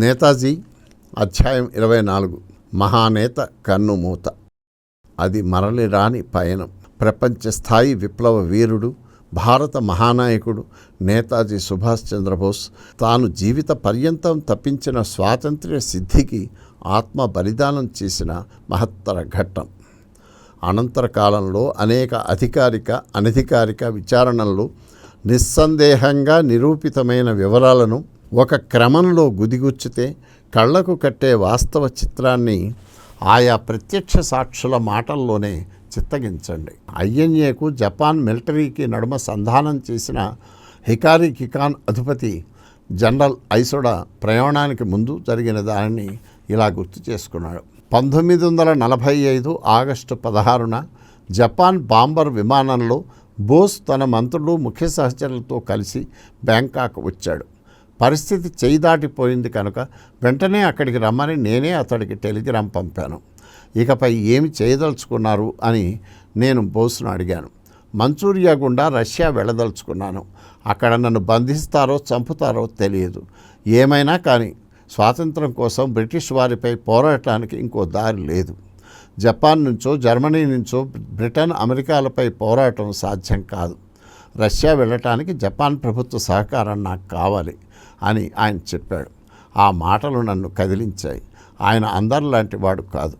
నేతాజీ అధ్యాయం ఇరవై నాలుగు. మహానేత కన్నుమూత అది మరలి రాని పయనం. ప్రపంచ స్థాయి విప్లవ వీరుడు భారత మహానాయకుడు నేతాజీ సుభాష్ చంద్రబోస్ తాను జీవిత పర్యంతం తప్పించిన స్వాతంత్ర్య సిద్ధికి ఆత్మ బలిదానం చేసిన మహత్తర ఘట్టం. అనంతర కాలంలో అనేక అధికారిక అనధికారిక విచారణలు నిస్సందేహంగా నిరూపితమైన వివరాలను ఒక క్రమంలో గుదిగుచ్చితే కళ్ళకు కట్టే వాస్తవ చిత్రాన్ని ఆయా ప్రత్యక్ష సాక్షుల మాటల్లోనే చిత్తగించండి. ఐఎన్ఏకు జపాన్ మిలిటరీకి నడుమ సంధానం చేసిన హికారి కికాన్ అధిపతి జనరల్ ఐసోడా ప్రయాణానికి ముందు జరిగిన దానిని ఇలా గుర్తు చేసుకున్నాడు. పంతొమ్మిది వందల నలభై ఐదు ఆగస్టు పదహారున జపాన్ బాంబర్ విమానంలో బోస్ తన మంత్రులు ముఖ్య సహచరులతో కలిసి బ్యాంకాక్ వచ్చాడు. పరిస్థితి చేయి దాటిపోయింది కనుక వెంటనే అక్కడికి రమ్మని నేనే అతడికి టెలిగ్రామ్ పంపాను. ఇకపై ఏమి చేయదలుచుకున్నారు అని నేను బోస్ను అడిగాను. మంచూరియా గుండా రష్యా వెళ్ళదలుచుకున్నాను. అక్కడ నన్ను బంధిస్తారో చంపుతారో తెలియదు. ఏమైనా కానీ స్వాతంత్రం కోసం బ్రిటిష్ వారిపై పోరాటానికి ఇంకో దారి లేదు. జపాన్ నుంచో జర్మనీ నుంచో బ్రిటన్ అమెరికాలపై పోరాటం సాధ్యం కాదు. రష్యా వెళ్ళటానికి జపాన్ ప్రభుత్వ సహకారం నాకు కావాలి. అని ఆయన చెప్పాడు. ఆ మాటలు నన్ను కదిలించాయి. ఆయన అందరిలాంటి వాడు కాదు.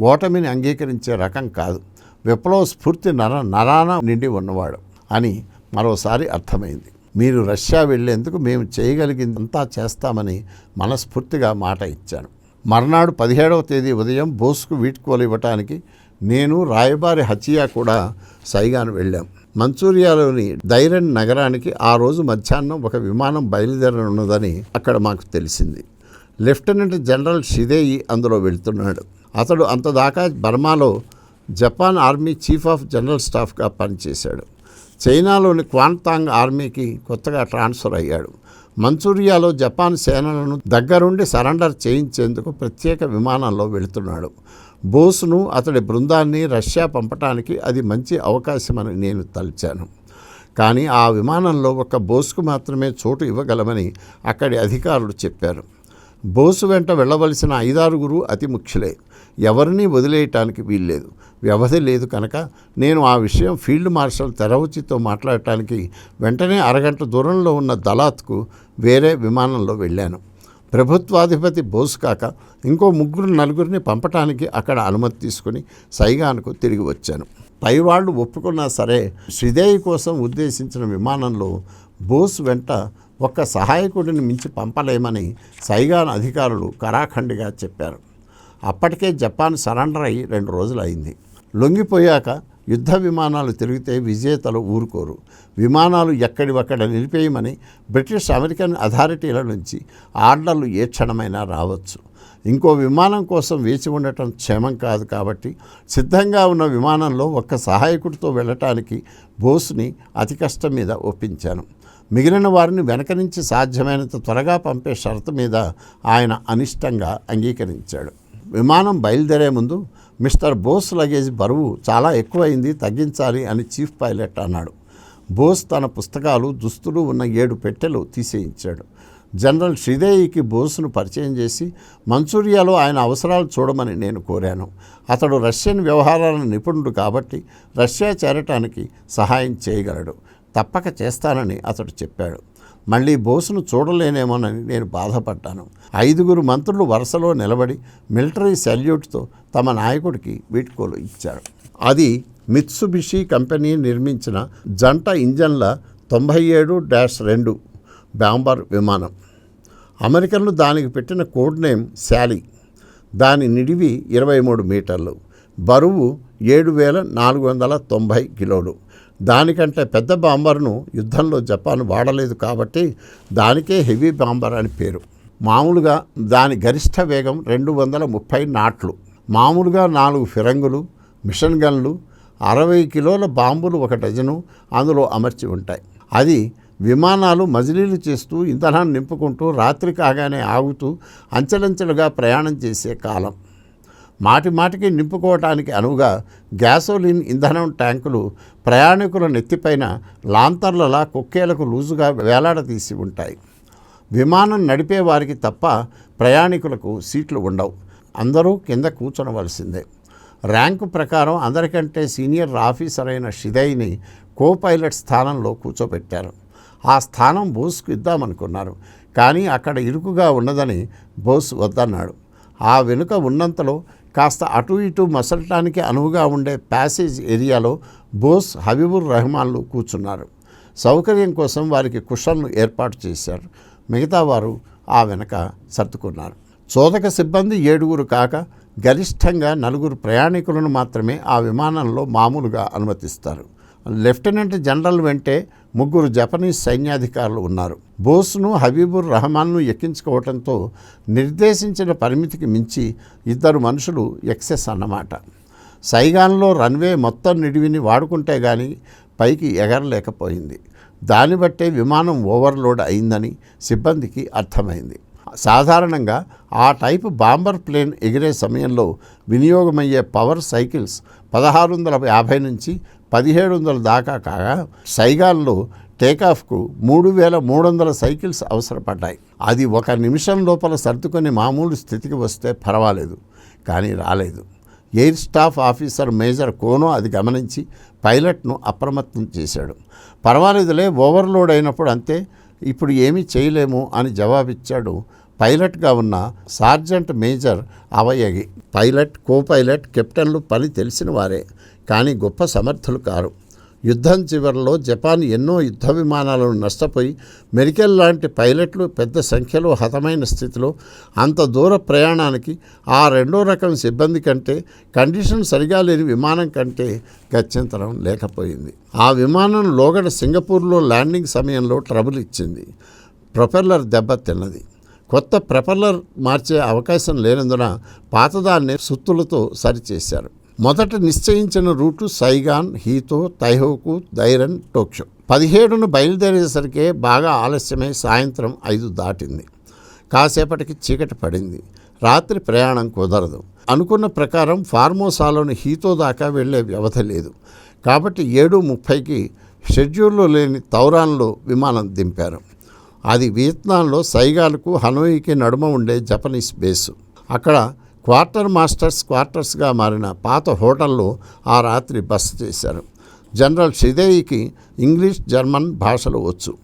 ఓటమిని అంగీకరించే రకం కాదు. విప్లవ స్ఫూర్తి నర నరాన నిండి ఉన్నవాడు అని మరోసారి అర్థమైంది. మీరు రష్యా వెళ్ళేందుకు మేము చేయగలిగిందంతా చేస్తామని మనస్ఫూర్తిగా మాట ఇచ్చాను. మర్నాడు పదిహేడవ తేదీ ఉదయం బోస్కు వీడ్కోలు ఇవ్వటానికి నేను రాయబారి హచియా కూడా సైగాను వెళ్ళాం. మంచూరియాలోని దైరన్ నగరానికి ఆ రోజు మధ్యాహ్నం ఒక విమానం బయలుదేరనున్నదని అక్కడ మాకు తెలిసింది. లెఫ్టినెంట్ జనరల్ షిదేయి అందులో వెళ్తున్నాడు. అతడు అంతదాకా బర్మాలో Japan army chief of general స్టాఫ్గా పనిచేశాడు. చైనాలోని క్వాంతాంగ్ ఆర్మీకి కొత్తగా ట్రాన్స్ఫర్ అయ్యాడు. మంచూరియాలో జపాన్ సేనలను దగ్గరుండి సరెండర్ చేయించేందుకు ప్రత్యేక విమానంలో వెళుతున్నాడు. బోస్ను అతడి బృందాన్ని రష్యా పంపటానికి అది మంచి అవకాశమని నేను తలిచాను. కానీ ఆ విమానంలో ఒక బోస్కు మాత్రమే చోటు ఇవ్వగలమని అక్కడి అధికారులు చెప్పారు. బోసు వెంట వెళ్ళవలసిన ఐదారుగురు అతి ముఖ్యులే. ఎవరినీ వదిలేయటానికి వీల్లేదు. వ్యవధి లేదు కనుక నేను ఆ విషయం ఫీల్డ్ మార్షల్ తెరవచితో మాట్లాడటానికి వెంటనే అరగంట దూరంలో ఉన్న దళాత్కు వేరే విమానంలో వెళ్ళాను. ప్రభుత్వాధిపతి బోస్ కాక ఇంకో ముగ్గురు నలుగురిని పంపటానికి అక్కడ అనుమతి తీసుకుని సైగాన్కు తిరిగి వచ్చాను. పైవాళ్ళు ఒప్పుకున్నా సరే శ్రీదేవి కోసం ఉద్దేశించిన విమానంలో బోస్ వెంట ఒక్క సహాయకుడిని మించి పంపలేమని సైగాన్ అధికారులు కరాఖండిగా చెప్పారు. అప్పటికే జపాన్ సరెండర్ అయి రెండు రోజులు అయింది లొంగిపోయాక యుద్ధ విమానాలు తిరిగితే విజేతలు ఊరుకోరు. విమానాలు ఎక్కడివక్కడ నిలిపేయమని బ్రిటిష్ అమెరికన్ అథారిటీల నుంచి ఆర్డర్లు ఏ క్షణమైనా రావచ్చు. ఇంకో విమానం కోసం వేచి ఉండటం క్షేమం కాదు కాబట్టి సిద్ధంగా ఉన్న విమానంలో ఒక్క సహాయకుడితో వెళ్ళటానికి బోస్ని అతి కష్టం మీద ఒప్పించాను. మిగిలిన వారిని వెనక నుంచి సాధ్యమైనంత త్వరగా పంపే షరతు మీద ఆయన అనిష్టంగా అంగీకరించాడు. విమానం బయలుదేరే ముందు మిస్టర్ బోస్ లగేజ్ బరువు చాలా ఎక్కువైంది తగ్గించాలి అని చీఫ్ పైలట్ అన్నాడు. బోస్ తన పుస్తకాలు దుస్తులు ఉన్న ఏడు పెట్టెలు తీసేయించాడు. జనరల్ శ్రీదేవికి బోస్ను పరిచయం చేసి మంచూరియాలో ఆయన అవసరాలు చూడమని నేను కోరాను. అతడు రష్యన్ వ్యవహారాల నిపుణుడు కాబట్టి రష్యా చేరటానికి సహాయం చేయగలడు. తప్పక చేస్తానని అతడు చెప్పాడు. మళ్ళీ బోసును చూడలేనేమోనని నేను బాధపడ్డాను. ఐదుగురు మంత్రులు వరుసలో నిలబడి మిలిటరీ సెల్యూట్తో తమ నాయకుడికి వీడ్కోలు ఇచ్చారు. అది మిత్సుబిషి కంపెనీ నిర్మించిన జంట ఇంజన్ల తొంభై ఏడు డాష్ రెండు బాంబర్ విమానం. అమెరికన్లు దానికి పెట్టిన కోడ్ నేమ్ శాలీ. దాని నిడివి ఇరవై మూడు మీటర్లు. బరువు ఏడు వేల నాలుగు వందల తొంభై కిలోలు. దానికంటే పెద్ద బాంబర్ను యుద్ధంలో జపాన్ వాడలేదు కాబట్టి దానికే హెవీ బాంబర్ అని పేరు. మామూలుగా దాని గరిష్ట వేగం రెండు వందల ముప్పై నాట్లు. మామూలుగా నాలుగు ఫిరంగులు మిషన్ గన్లు అరవై కిలోల బాంబులు ఒక డజను అందులో అమర్చి ఉంటాయి. అది విమానాలు మజిలీలు చేస్తూ ఇంధనాన్ని నింపుకుంటూ రాత్రి కాగానే ఆగుతూ అంచెలంచెలుగా ప్రయాణం చేసే కాలం. మాటి మాటికి నింపుకోవటానికి అనువుగా గ్యాసోలిన్ ఇంధనం ట్యాంకులు ప్రయాణికుల నెత్తిపైన లాంతర్లలా కుక్కేలకు లూజుగా వేలాడదీసి ఉంటాయి. విమానం నడిపే వారికి తప్ప ప్రయాణికులకు సీట్లు ఉండవు. అందరూ కింద కూర్చోవలసిందే ర్యాంకు ప్రకారం అందరికంటే సీనియర్ ఆఫీసర్ అయిన షిదైని కో పైలట్ స్థానంలో కూర్చోబెట్టారు. ఆ స్థానం బోస్కు ఇద్దామనుకున్నారు. కానీ అక్కడ ఇరుకుగా ఉన్నదని బోస్ వద్దన్నాడు. ఆ వెనుక ఉన్నంతలో కాస్త అటు ఇటు మసలటానికి అనువుగా ఉండే ప్యాసేజ్ ఏరియాలో బోస్ హబీబుర్ రెహమాన్లు కూర్చున్నారు. సౌకర్యం కోసం వారికి కుషన్లు ఏర్పాటు చేశారు. మిగతా వారు ఆ వెనక సర్దుకున్నారు. చోదక సిబ్బంది ఏడుగురు కాక గరిష్టంగా నలుగురు ప్రయాణికులను మాత్రమే ఆ విమానంలో మామూలుగా అనుమతిస్తారు. లెఫ్టినెంట్ జనరల్ వెంటే ముగ్గురు జపనీస్ సైన్యాధికారులు ఉన్నారు. బోస్ను హబీబుర్ రహమాన్ను ఎక్కించుకోవడంతో నిర్దేశించిన పరిమితికి మించి ఇద్దరు మనుషులు ఎక్సెస్ అన్నమాట. సైగాన్లో రన్వే మొత్తం నిడివిని వాడుకుంటే కానీ పైకి ఎగరలేకపోయింది. దాన్ని బట్టే విమానం ఓవర్లోడ్ అయిందని సిబ్బందికి అర్థమైంది. సాధారణంగా ఆ టైపు బాంబర్ ప్లేన్ ఎగిరే సమయంలో వినియోగమయ్యే పవర్ సైకిల్స్ పదహారు వందల యాభై నుంచి పదిహేడు వందల దాకా కాగా సైగాల్లో టేకాఫ్కు మూడు వేల మూడు వందల సైకిల్స్ అవసరపడ్డాయి. అది ఒక నిమిషం లోపల సర్దుకొని మామూలు స్థితికి వస్తే పర్వాలేదు కానీ రాలేదు. Air staff officer major Kono అది గమనించి పైలట్ను అప్రమత్తం చేశాడు. పర్వాలేదులే ఓవర్లోడ్ అయినప్పుడు అంతే ఇప్పుడు ఏమీ చేయలేము అని జవాబిచ్చాడు పైలట్గా ఉన్న sergeant major Aoyagi pilot co pilot కెప్టెన్లు పని తెలిసిన వారే. కానీ గొప్ప సమర్థులు కారు. యుద్ధం చివరిలో జపాన్ ఎన్నో యుద్ధ విమానాలను నష్టపోయి మెరికెల్ లాంటి పైలట్లు పెద్ద సంఖ్యలో హతమైన స్థితిలో అంత దూర ప్రయాణానికి ఆ రెండో రకం సిబ్బంది కంటే కండిషన్ సరిగా లేని విమానం కంటే గత్యంతరం లేకపోయింది. ఆ విమానం లోగడ సింగపూర్లో ల్యాండింగ్ సమయంలో ట్రబుల్ ఇచ్చింది. ప్రొపెల్లర్ దెబ్బతిన్నది కొత్త ప్రొపెల్లర్ మార్చే అవకాశం లేనందున పాతదాన్ని సుత్తులతో సరిచేశారు. మొదట నిశ్చయించిన route Saigon Heito Taihoku Dairen Tokyo. పదిహేడును బయలుదేరేసరికే బాగా ఆలస్యమై సాయంత్రం ఐదు దాటింది. కాసేపటికి చీకటి పడింది. రాత్రి ప్రయాణం కుదరదు. అనుకున్న ప్రకారం ఫార్మోసాలోని హీతో దాకా వెళ్ళే వ్యవధి లేదు. కాబట్టి ఏడు ముప్పైకి షెడ్యూల్లో లేని తౌరాన్లో విమానం దింపారు. అది వియత్నాంలో సైగాలకు హనోయికి నడుమ ఉండే జపనీస్ బేసు. అక్కడ క్వార్టర్ మాస్టర్స్ క్వార్టర్స్గా మారిన పాత హోటల్లో ఆ రాత్రి బస చేశారు. జనరల్ శ్రీదేవికి ఇంగ్లీష్ జర్మన్ భాషలు వచ్చు.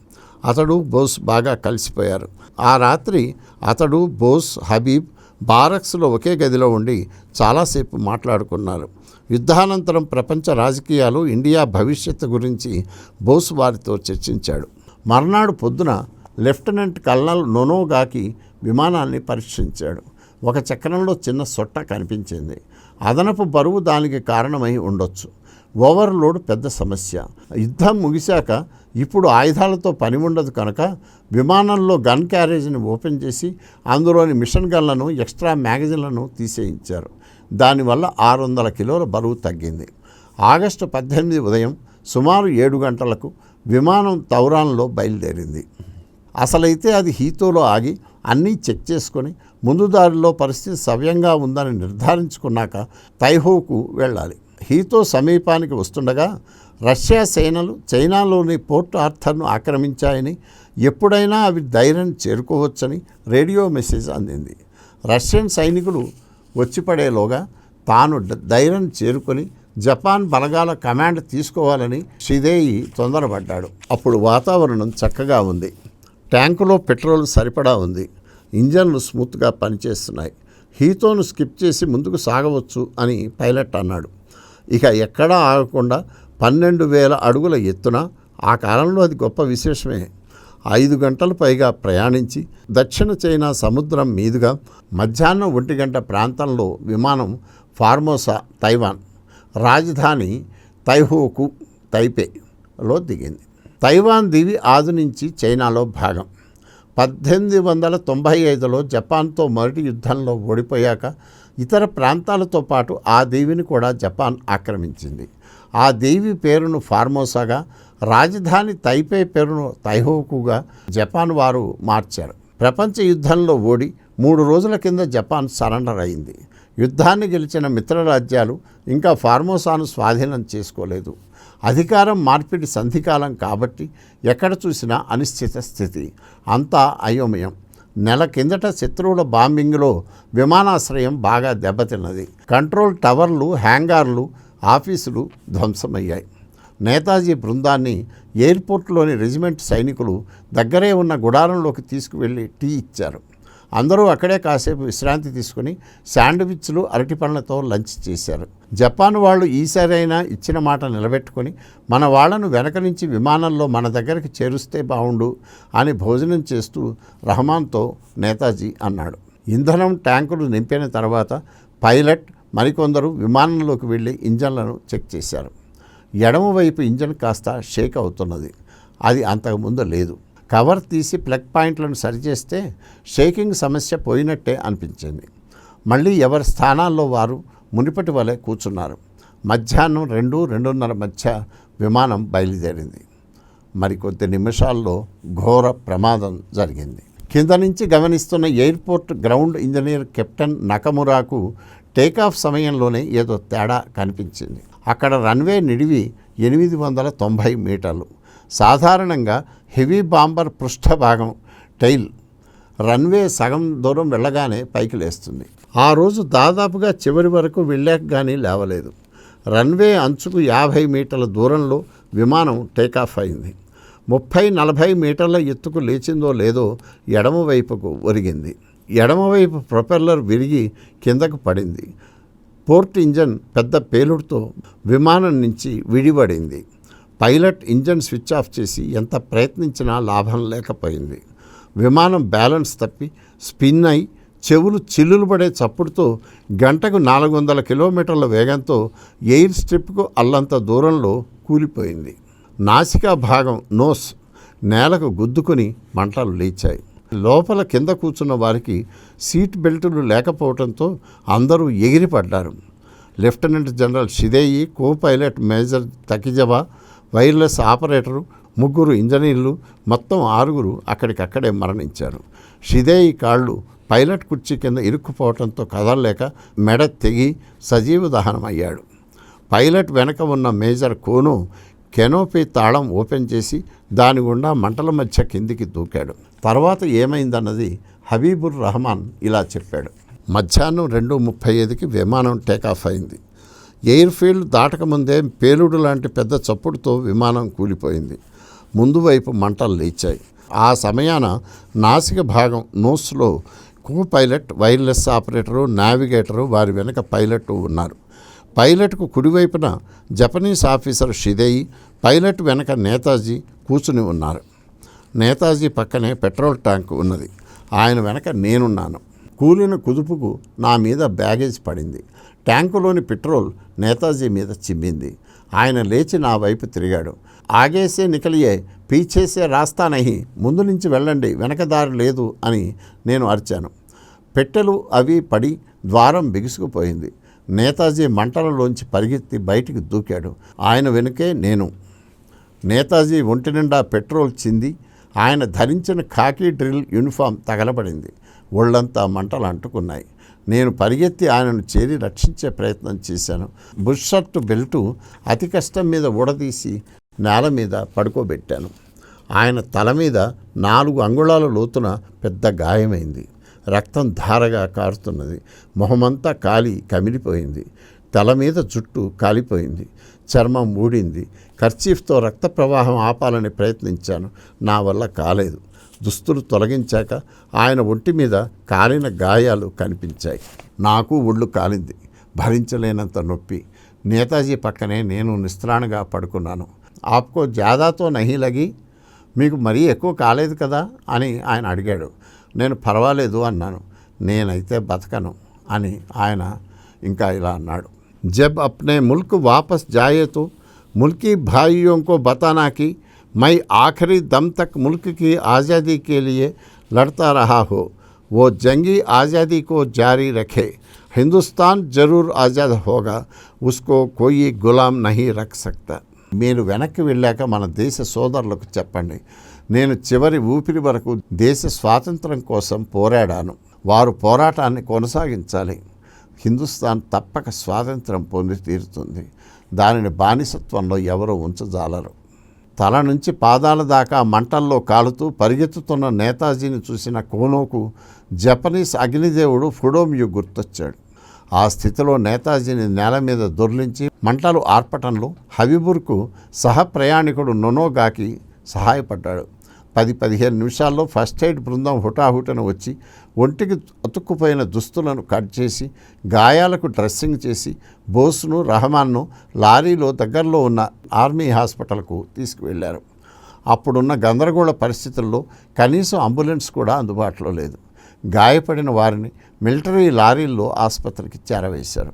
అతడు బోస్ బాగా కలిసిపోయారు. ఆ రాత్రి అతడు బోస్ హబీబ్ బారక్స్లో ఒకే గదిలో ఉండి చాలాసేపు మాట్లాడుకున్నారు. యుద్ధానంతరం ప్రపంచ రాజకీయాలు ఇండియా భవిష్యత్తు గురించి బోస్ వారితో చర్చించాడు. మర్నాడు పొద్దున లెఫ్టినెంట్ కల్నల్ నొనోగాకి విమానాన్ని పరీక్షించాడు. ఒక చక్రంలో చిన్న సొట్ట కనిపించింది. అదనపు బరువు దానికి కారణమై ఉండొచ్చు. ఓవర్లోడ్ పెద్ద సమస్య. యుద్ధం ముగిశాక ఇప్పుడు ఆయుధాలతో పని ఉండదు కనుక విమానంలో గన్ క్యారేజ్ని ఓపెన్ చేసి అందులోని మిషన్ గన్లను ఎక్స్ట్రా మ్యాగజైన్లను తీసేయించారు. దానివల్ల ఆరు వందల కిలోల బరువు తగ్గింది. ఆగస్టు పద్దెనిమిది ఉదయం సుమారు ఏడు గంటలకు విమానం తౌరాన్లో బయలుదేరింది. అసలైతే అది హీతోలో ఆగి అన్నీ చెక్ చేసుకొని ముందు దారిలో పరిస్థితి సవ్యంగా ఉందని నిర్ధారించుకున్నాక తైహోకు వెళ్ళాలి. హీతో సమీపానికి వస్తుండగా రష్యా సేనలు చైనాలోని పోర్ట్ ఆర్థర్ను ఆక్రమించాయని ఎప్పుడైనా అవి ధైర్యం చేరుకోవచ్చని రేడియో మెసేజ్ అందింది. రష్యన్ సైనికులు వచ్చిపడేలోగా తాను ధైర్యం చేరుకొని జపాన్ బలగాల కమాండ్ తీసుకోవాలని శ్రీదేయి తొందరపడ్డాడు. అప్పుడు వాతావరణం చక్కగా ఉంది. ట్యాంకులో పెట్రోల్ సరిపడా ఉంది. ఇంజన్లు స్మూత్గా పనిచేస్తున్నాయి. హీతోను స్కిప్ చేసి ముందుకు సాగవచ్చు అని పైలట్ అన్నాడు. ఇక ఎక్కడా ఆగకుండా పన్నెండు వేల అడుగుల ఎత్తున ఆ కాలంలో అది గొప్ప విశేషమే. ఐదు గంటలు పైగా ప్రయాణించి దక్షిణ చైనా సముద్రం మీదుగా మధ్యాహ్నం ఒంటి గంట ప్రాంతంలో విమానం ఫార్మోసా తైవాన్ రాజధాని తైహోకు తైపేలో దిగింది. తైవాన్ దివి ఆదు నుంచి చైనాలో భాగం. పద్దెనిమిది వందల తొంభై ఐదులో జపాన్తో మొదటి యుద్ధంలో ఓడిపోయాక ఇతర ప్రాంతాలతో పాటు ఆ దీవిని కూడా జపాన్ ఆక్రమించింది. ఆ దీవి పేరును ఫార్మోసాగా రాజధాని తైపే పేరును తైహోకుగా జపాన్ వారు మార్చారు. ప్రపంచ యుద్ధంలో ఓడి మూడు రోజుల కింద జపాన్ సరెండర్ అయింది. యుద్ధాన్ని గెలిచిన మిత్రరాజ్యాలు ఇంకా ఫార్మోసాను స్వాధీనం చేసుకోలేదు. అధికారం మార్పిడి సంధికాలం కాబట్టి ఎక్కడ చూసినా అనిశ్చిత స్థితి. అంతా అయోమయం. నెల కిందట శత్రువుల బాంబింగ్లో విమానాశ్రయం బాగా దెబ్బతిన్నది. కంట్రోల్ టవర్లు హ్యాంగార్లు ఆఫీసులు ధ్వంసమయ్యాయి. నేతాజీ బృందాన్ని ఎయిర్పోర్ట్లోని రెజిమెంట్ సైనికులు దగ్గరే ఉన్న గుడారంలోకి తీసుకువెళ్ళి టీ ఇచ్చారు. అందరూ అక్కడే కాసేపు విశ్రాంతి తీసుకుని శాండ్విచ్లు అరటి పండ్లతో లంచ్ చేశారు. జపాన్ వాళ్ళు ఈసారైనా ఇచ్చిన మాట నిలబెట్టుకొని మన వాళ్ళను వెనక నుంచి విమానంలో మన దగ్గరికి చేరుస్తే బావుండు అని భోజనం చేస్తూ రహమాన్తో నేతాజీ అన్నాడు. ఇంధనం ట్యాంకులు నింపిన తర్వాత పైలట్ మరికొందరు విమానంలోకి వెళ్ళి ఇంజన్లను చెక్ చేశారు. ఎడమవైపు ఇంజన్ కాస్త షేక్ అవుతున్నది. అది అంతకుముందు లేదు. కవర్ తీసి ప్లగ్ పాయింట్లను సరిచేస్తే షేకింగ్ సమస్య పోయినట్టే అనిపించింది. మళ్ళీ ఎవరి స్థానాల్లో వారు మునిపటి వలె కూర్చున్నారు. మధ్యాహ్నం రెండు రెండున్నర మధ్య విమానం బయలుదేరింది. మరికొద్ది నిమిషాల్లో ఘోర ప్రమాదం జరిగింది. కింద నుంచి గమనిస్తున్న ఎయిర్పోర్ట్ గ్రౌండ్ ఇంజనీర్ కెప్టెన్ నకమురాకు టేకాఫ్ సమయంలోనే ఏదో తేడా కనిపించింది. అక్కడ రన్వే నిడివి ఎనిమిది వందల తొంభై మీటర్లు. సాధారణంగా హెవీ బాంబర్ పృష్ఠభాగం టైల్ రన్వే సగం దూరం వెళ్ళగానే పైకి లేస్తుంది. ఆ రోజు దాదాపుగా చివరి వరకు వెళ్ళాక కానీ లేవలేదు. రన్వే అంచుకు యాభై మీటర్ల దూరంలో విమానం టేకాఫ్ అయింది. ముప్పై నలభై మీటర్ల ఎత్తుకు లేచిందో లేదో ఎడమవైపుకు ఒరిగింది. ఎడమవైపు ప్రొపెల్లర్ విరిగి కిందకు పడింది. పోర్ట్ ఇంజన్ పెద్ద పేలుడుతో విమానం నుంచి విడిపడింది. పైలట్ ఇంజన్ స్విచ్ ఆఫ్ చేసి ఎంత ప్రయత్నించినా లాభం లేకపోయింది. విమానం బ్యాలెన్స్ తప్పి స్పిన్ అయి చెవులు చిల్లులు పడే చప్పుడుతో గంటకు నాలుగు వందల కిలోమీటర్ల వేగంతో ఎయిర్ స్ట్రిప్కు అల్లంత దూరంలో కూలిపోయింది. నాసికా భాగం నోస్ నేలకు గుద్దుకుని మంటలు లేచాయి. లోపల కింద కూర్చున్న వారికి సీట్ బెల్టులు లేకపోవడంతో అందరూ ఎగిరిపడ్డారు. Lieutenant general Shidei co pilot major Takizawa wireless operator ముగ్గురు ఇంజనీర్లు మొత్తం ఆరుగురు అక్కడికక్కడే మరణించారు. షిదేయి కాళ్ళు పైలట్ కుర్చీ కింద ఇరుక్కుపోవడంతో కదలలేక మెడ తెగి సజీవ దహనమయ్యాడు పైలట్ వెనక ఉన్న మేజర్ కోను కెనోపీ తాళం ఓపెన్ చేసి దాని గుండా మంటల మధ్య కిందికి దూకాడు. తర్వాత ఏమైందన్నది హబీబుర్ రహమాన్ ఇలా చెప్పాడు. మధ్యాహ్నం రెండు ముప్పై ఐదుకి విమానం టేకాఫ్ అయింది. ఎయిర్ఫీల్డ్ దాటకముందే పేలుడు లాంటి పెద్ద చప్పుడుతో విమానం కూలిపోయింది. ముందు వైపు మంటలు లేచాయి. ఆ సమయాన నాసిక భాగం నోస్లో co pilot wireless operator navigator వారి వెనుక పైలట్ ఉన్నారు. పైలట్కు కుడివైపున జపనీస్ ఆఫీసర్ షిదేయి పైలట్ వెనక నేతాజీ కూర్చుని ఉన్నారు. నేతాజీ పక్కనే పెట్రోల్ ట్యాంక్ ఉన్నది. ఆయన వెనక నేనున్నాను. కూలిన కుదుపుకు నా మీద బ్యాగేజ్ పడింది. ట్యాంకులోని పెట్రోల్ నేతాజీ మీద చిమ్మింది. ఆయన లేచి నా వైపు తిరిగాడు. ఆగేసే నికలియే పీచేసే రాస్తానహి ముందు నుంచి వెళ్ళండి వెనక దారి లేదు అని నేను అరిచాను. పెట్టెలు అవి పడి ద్వారం బిగుసుకుపోయింది. నేతాజీ మంటలలోంచి పరిగెత్తి బయటికి దూకాడు. ఆయన వెనుకే నేను. నేతాజీ ఒంటి నిండా పెట్రోల్ చింది. ఆయన ధరించిన ఖాకీ డ్రిల్ యూనిఫామ్ తగలబడింది. ఒళ్ళంతా మంటలు అంటుకున్నాయి. నేను పరిగెత్తి ఆయనను చేరి రక్షించే ప్రయత్నం చేశాను. బుష్ బెల్టు అతి కష్టం మీద ఊడదీసి నేల మీద పడుకోబెట్టాను. ఆయన తల మీద నాలుగు అంగుళాల లోతున పెద్ద గాయమైంది. రక్తం ధారగా కారుతున్నది. మొహమంతా కాలి కమిలిపోయింది. తల మీద జుట్టు కాలిపోయింది. చర్మం ఊడింది కర్చీఫ్తో రక్త ప్రవాహం ఆపాలని ప్రయత్నించాను. నా వల్ల కాలేదు. దుస్తులు తొలగించాక ఆయన ఒంటి మీద కాలిన గాయాలు కనిపించాయి. నాకు ఒళ్ళు కాలింది. భరించలేనంత నొప్పి. నేతాజీ పక్కనే నేను నిస్త్రాణగా పడుకున్నాను. ఆప్కో జాదాతో నహి లగి మీకు మరీ ఎక్కువ కాలేదు కదా? అని ఆయన అడిగాడు. నేను పర్వాలేదు అన్నాను. నేనైతే బతకను అని ఆయన ఇంకా ఇలా అన్నాడు. जब अपने मुल्क वापस जाए तो मुल्की भाइयों को बताना कि मैं आखिरी दम तक मुल्क की आज़ादी के लिए लड़ता रहा हो। वो जंगी आज़ादी को जारी रखे। హిందుస్థాన్ జరూర్ ఆజాద్ హోగా ఉస్కో కోయి గులాం నహి రక్ సక్తా మీరు వెనక్కి వెళ్ళాక మన దేశ సోదరులకు చెప్పండి। నేను చివరి ఊపిరి వరకు దేశ స్వాతంత్రం కోసం పోరాడాను। వారు పోరాటాన్ని కొనసాగించాలి। హిందుస్థాన్ తప్పక స్వాతంత్రం పొంది తీరుతుంది. దానిని బానిసత్వంలో ఎవరు ఉంచజాలరు. తల నుంచి పాదాల దాకా మంటల్లో కాలుతూ పరిగెత్తుతున్న నేతాజీని చూసిన కోనోకు జపనీస్ అగ్నిదేవుడు ఫుడోమియు గుర్తొచ్చాడు. ఆ స్థితిలో నేతాజీని నేల మీద దొర్లించి మంటలు ఆర్పటంలో హబీబుర్కు సహప్రయాణికుడు నొనోగాకి సహాయపడ్డాడు. పది పదిహేను నిమిషాల్లో ఫస్ట్ ఎయిడ్ బృందం హుటాహుటన వచ్చి ఒంటికి అతుక్కుపోయిన దుస్తులను కట్ చేసి గాయాలకు డ్రెస్సింగ్ చేసి బోస్ను రహమాన్ను లారీలో దగ్గరలో ఉన్న ఆర్మీ హాస్పిటల్కు తీసుకువెళ్ళారు. అప్పుడున్న గందరగోళ పరిస్థితుల్లో కనీసం అంబులెన్స్ కూడా అందుబాటులో లేదు. గాయపడిన వారిని మిలిటరీ లారీల్లో ఆసుపత్రికి చేరవేశారు.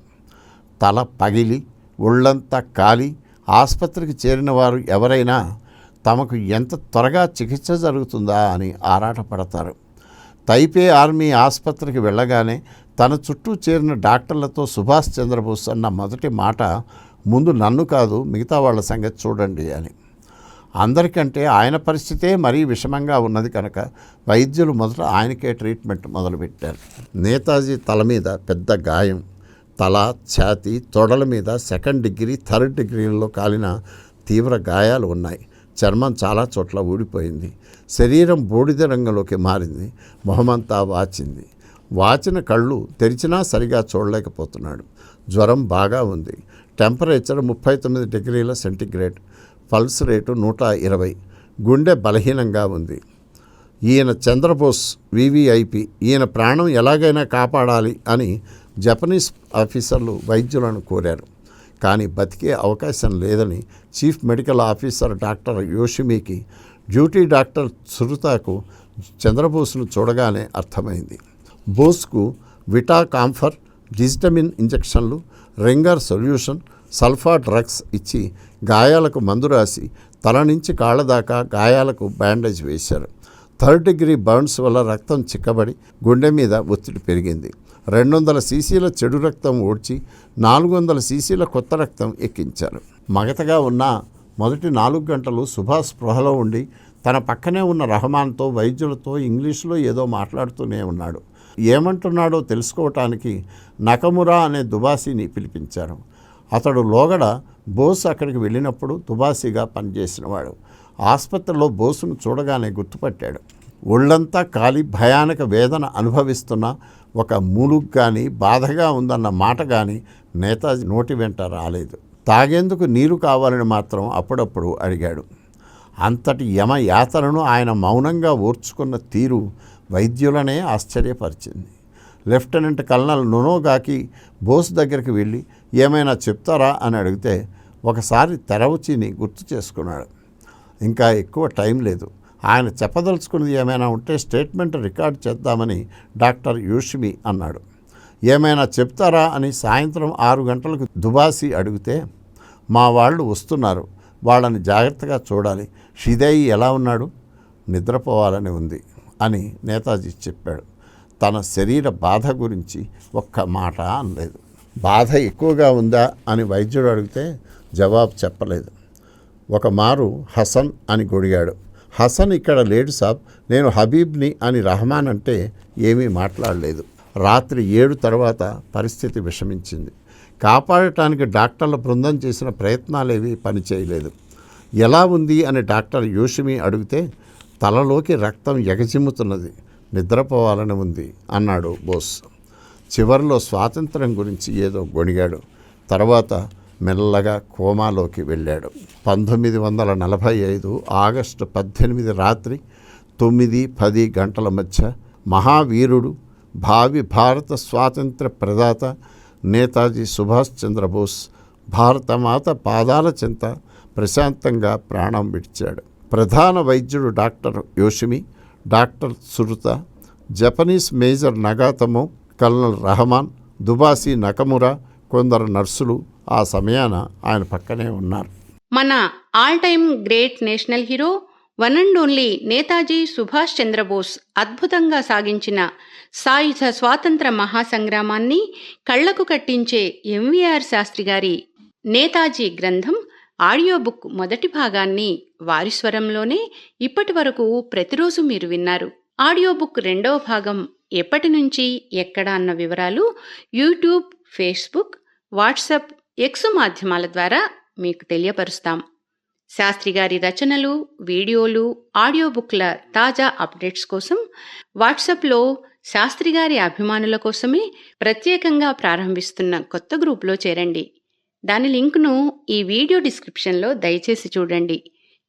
తల పగిలి ఒళ్ళంతా కాలి ఆసుపత్రికి చేరిన వారు ఎవరైనా తమకు ఎంత త్వరగా చికిత్స జరుగుతుందా అని ఆరాటపడతారు. తైపే ఆర్మీ ఆసుపత్రికి వెళ్ళగానే తన చుట్టూ చేరిన డాక్టర్లతో సుభాష్ చంద్రబోస్ అన్న మొదటి మాట ముందు నన్ను కాదు మిగతా వాళ్ళ సంగతి చూడండి అని. అందరికంటే ఆయన పరిస్థితే మరీ విషమంగా ఉన్నది కనుక వైద్యులు మొదట ఆయనకే ట్రీట్మెంట్ మొదలుపెట్టారు. నేతాజీ తల మీద పెద్ద గాయం తల ఛాతీ తొడల మీద సెకండ్ డిగ్రీ థర్డ్ డిగ్రీలో కాలిన తీవ్ర గాయాలు ఉన్నాయి. చర్మం చాలా చోట్ల ఊడిపోయింది. శరీరం బూడిద రంగులోకి మారింది. మొహమంతా వాచింది. వాచిన కళ్ళు తెరిచినా సరిగా చూడలేకపోతున్నాడు. జ్వరం బాగా ఉంది. టెంపరేచర్ ముప్పై తొమ్మిది డిగ్రీల సెంటిగ్రేడ్. పల్స్ రేటు నూట ఇరవై. గుండె బలహీనంగా ఉంది. ఈయన చంద్రబోస్ వివిఐపి ఈయన ప్రాణం ఎలాగైనా కాపాడాలి అని జపనీస్ ఆఫీసర్లు వైద్యులను కోరారు. కానీ బతికే అవకాశం లేదని చీఫ్ మెడికల్ ఆఫీసర్ డాక్టర్ యోషిమికి డ్యూటీ డాక్టర్ సురుతాకు చంద్రబోస్ను చూడగానే అర్థమైంది. బోస్కు విటా కాంఫర్ డిజిటమిన్ ఇంజెక్షన్లు రింగర్ సొల్యూషన్ సల్ఫా డ్రగ్స్ ఇచ్చి గాయాలకు మందు రాసి తల నుంచి కాళ్ళ దాకా గాయాలకు బ్యాండేజ్ వేశారు. థర్డ్ డిగ్రీ బర్న్స్ వల్ల రక్తం చిక్కబడి గుండె మీద ఒత్తిడి పెరిగింది. రెండు వందల సీసీల చెడు రక్తం ఓడ్చి నాలుగు వందల సీసీల కొత్త రక్తం ఎక్కించారు. మగతగా ఉన్న మొదటి నాలుగు గంటలు సుభాష్ స్పృహలో ఉండి తన పక్కనే ఉన్న రహమాన్తో వైద్యులతో ఇంగ్లీషులో ఏదో మాట్లాడుతూనే ఉన్నాడు. ఏమంటున్నాడో తెలుసుకోవటానికి నకమురా అనే దుబాసీని పిలిపించారు. అతడు లోగడ బోస్ అక్కడికి వెళ్ళినప్పుడు దుబాసీగా పనిచేసినవాడు. ఆసుపత్రిలో బోసును చూడగానే గుర్తుపట్టాడు. ఒళ్ళంతా కాలి భయానక వేదన అనుభవిస్తున్న ఒక మూలుగు కానీ బాధగా ఉందన్న మాట కానీ నేతాజీ నోటి వెంట రాలేదు. తాగేందుకు నీరు కావాలని మాత్రం అప్పుడప్పుడు అడిగాడు. అంతటి యమ యాతలను ఆయన మౌనంగా ఓర్చుకున్న తీరు వైద్యులనే ఆశ్చర్యపరిచింది. లెఫ్టినెంట్ కల్నల్ నునోగాకి బోస్ దగ్గరికి వెళ్ళి ఏమైనా చెప్తారా? అని అడిగితే ఒకసారి తెరవచిని గుర్తు చేసుకున్నాడు. ఇంకా ఎక్కువ టైం లేదు. ఆయన చెప్పదలుచుకున్నది ఏమైనా ఉంటే స్టేట్మెంట్ రికార్డ్ చేద్దామని డాక్టర్ యూష్మి అన్నాడు. ఏమైనా చెప్తారా అని సాయంత్రం ఆరు గంటలకు దుబాసి అడిగితే మా వాళ్ళు వస్తున్నారు వాళ్ళని జాగ్రత్తగా చూడాలి. షిదయి ఎలా ఉన్నాడు? నిద్రపోవాలని ఉంది అని నేతాజీ చెప్పాడు. తన శరీర బాధ గురించి ఒక్క మాట అనలేదు. బాధ ఎక్కువగా ఉందా అని వైద్యుడు అడిగితే జవాబు చెప్పలేదు. ఒక మారు హసన్ అని గొడిగాడు. హసన్ ఇక్కడ లేడు సాబ్ నేను హబీబ్ని అని రహమాన్ అంటే ఏమీ మాట్లాడలేదు. రాత్రి ఏడు తర్వాత పరిస్థితి విషమించింది. కాపాడటానికి డాక్టర్ల బృందం చేసిన ప్రయత్నాలేవి పనిచేయలేదు ఎలా ఉంది అని డాక్టర్ యోషిమి అడిగితే తలలోకి రక్తం ఎగజిమ్ముతున్నది. నిద్రపోవాలని ఉంది అన్నాడు బోస్. చివరిలో స్వాతంత్రం గురించి ఏదో గొణిగాడు. తర్వాత మెల్లగా కోమాలోకి వెళ్ళాడు. పంతొమ్మిది వందల నలభై ఐదు ఆగస్టు పద్దెనిమిది రాత్రి తొమ్మిది పది గంటల మధ్య మహావీరుడు భావి భారత స్వాతంత్ర ప్రదాత నేతాజీ సుభాష్ చంద్రబోస్ భారతమాత పాదాల చెంత ప్రశాంతంగా ప్రాణం విడిచాడు. ప్రధాన వైద్యుడు doctor Yoshimi doctor Tsuruta Japanese major Nagatomo colonel Rahman దుబాసి Nakamura కొందరు నర్సులు ఆ సమయాన ఆయన పక్కనే ఉన్నారు. మన all time great national hero one and only Netaji Subhash Chandrabose అద్భుతంగా సాగించిన సాయుధ స్వాతంత్ర మహాసంగ్రామాన్ని కళ్ళకు కట్టించే ఎంవీఆర్ శాస్త్రి గారి నేతాజీ గ్రంథం ఆడియో బుక్ మొదటి భాగాన్ని వారి స్వరంలోనే ఇప్పటి వరకు ప్రతిరోజు మీరు విన్నారు. ఆడియో బుక్ రెండవ భాగం ఎప్పటి నుంచి ఎక్కడ అన్న వివరాలు యూట్యూబ్ ఫేస్బుక్ వాట్సప్ ఎక్స్ మాధ్యమాల ద్వారా మీకు తెలియపరుస్తాం. శాస్త్రి గారి రచనలు వీడియోలు ఆడియో బుక్ల తాజా అప్డేట్స్ కోసం వాట్సాప్లో శాస్త్రి గారి అభిమానుల కోసమే ప్రత్యేకంగా ప్రారంభిస్తున్న కొత్త గ్రూప్లో చేరండి. దాని లింక్ను ఈ వీడియో డిస్క్రిప్షన్లో దయచేసి చూడండి.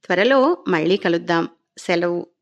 త్వరలో మళ్ళీ కలుద్దాం. సెలవు.